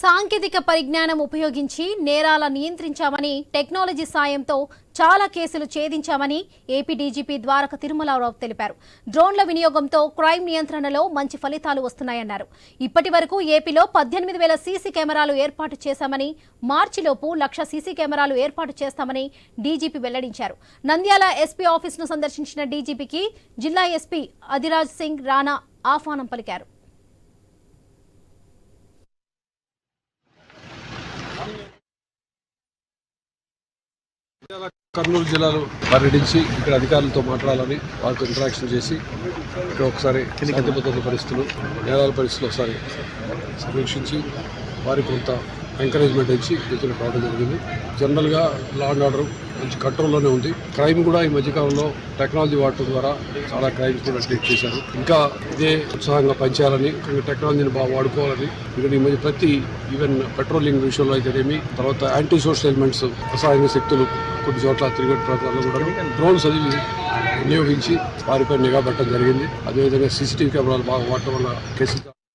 సాంకేతిక పరిజ్ఞానం ఉపయోగించి నేరాల నియంత్రించామని టెక్నాలజీ సాయంతో చాలా కేసులు ఛేదించామని ఏపీ డీజీపీ ద్వారక తిరుమలారావు తెలిపారు. డ్రోన్ల వినియోగంతో క్రైమ్ నియంత్రణలో మంచి ఫలితాలు వస్తున్నాయన్నారు. ఇప్పటి వరకు ఏపీలో పద్దెనిమిది వేల సీసీ కెమెరాలు ఏర్పాటు చేశామని మార్చిలోపు లక్ష సీసీ కెమెరాలు ఏర్పాటు చేస్తామని డీజీపీ వెల్లడించారు. నంద్యాల ఎస్పీ ఆఫీసును సందర్శించిన డీజీపీకి జిల్లా ఎస్పీ అధిరాజ్ సింగ్ రాణా ఆహ్వానం పలికారు. కర్నూలు జిల్లాలో పర్యటించి ఇక్కడ అధికారులతో మాట్లాడాలని వాళ్ళతో ఇంటరాక్షన్ చేసి ఇక్కడ ఒకసారి శాంతి పరిస్థితులు నేరాల పరిస్థితులు ఒకసారి సమీక్షించి వారికి కొంత ఎంకరేజ్మెంట్ ఇచ్చి ఇతరులకు రావడం జరిగింది. జనరల్గా లా అండ్ ఆర్డర్ మంచి కంట్రోల్లోనే ఉంది. క్రైమ్ కూడా ఈ మధ్యకాలంలో టెక్నాలజీ వాడటం ద్వారా చాలా క్రైమ్స్ కూడా డిటెక్ట్ చేశారు. ఇంకా ఇదే ఉత్సాహంగా పనిచేయాలని ఇంకా టెక్నాలజీని బాగా వాడుకోవాలని ఇక్కడ ఈ మధ్య ప్రతి ఈవెన్ పెట్రోలింగ్ విషయంలో అయితేనేమి తర్వాత యాంటీ సోషల్ ఎలిమెంట్స్ రసాయన శక్తులు కొన్ని చోట్ల తిరిగే ప్రాంతాల్లో కూడా డ్రోన్స్ అది వినియోగించి వారిపై నిఘా పెట్టడం జరిగింది. అదేవిధంగా సీసీటీవీ కెమెరాలు బాగా వాడటం వల్ల కేసులు